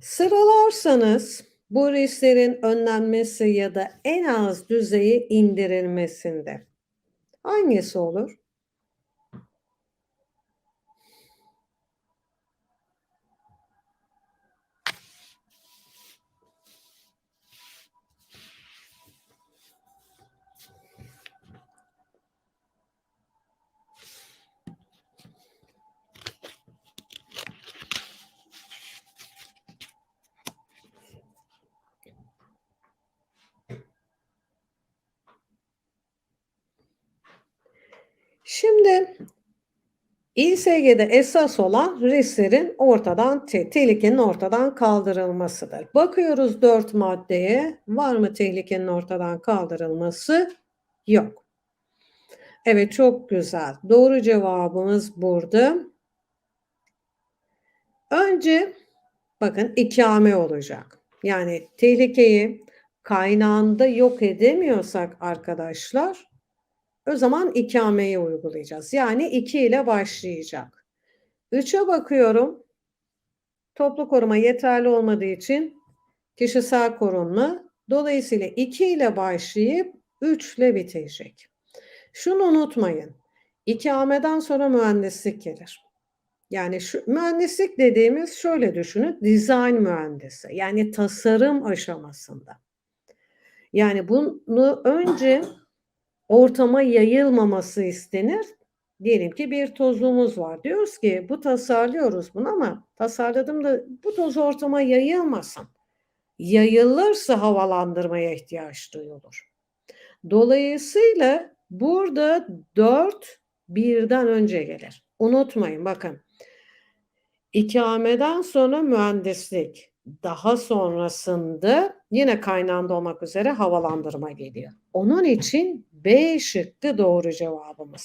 Sıralarsanız bu risklerin önlenmesi ya da en az düzeyi indirilmesinde hangisi olur? Şimdi İSG'de esas olan risklerin ortadan, te- tehlikenin ortadan kaldırılmasıdır. Bakıyoruz dört maddeye. Var mı tehlikenin ortadan kaldırılması? Yok. Evet çok güzel. Doğru cevabımız burada. Önce bakın ikame olacak. Yani tehlikeyi kaynağında yok edemiyorsak arkadaşlar o zaman ikameyi uygulayacağız. Yani 2 ile başlayacak. 3'e bakıyorum. Toplu koruma yeterli olmadığı için kişisel korunma. Dolayısıyla 2 ile başlayıp 3 ile bitecek. Şunu unutmayın. İkameden sonra mühendislik gelir. Yani şu mühendislik dediğimiz şöyle düşünün. Dizayn mühendisi. Yani tasarım aşamasında. Yani bunu önce ortama yayılmaması istenir. Diyelim ki bir tozumuz var. Diyoruz ki bu tasarlıyoruz bunu ama tasarladım da bu toz ortama yayılmasın. Yayılırsa havalandırmaya ihtiyaç duyulur. Dolayısıyla burada 4 birden önce gelir. Unutmayın bakın. İkameden sonra mühendislik, daha sonrasında yine kaynağında olmak üzere havalandırma geliyor. Onun için B şıkkı doğru cevabımız.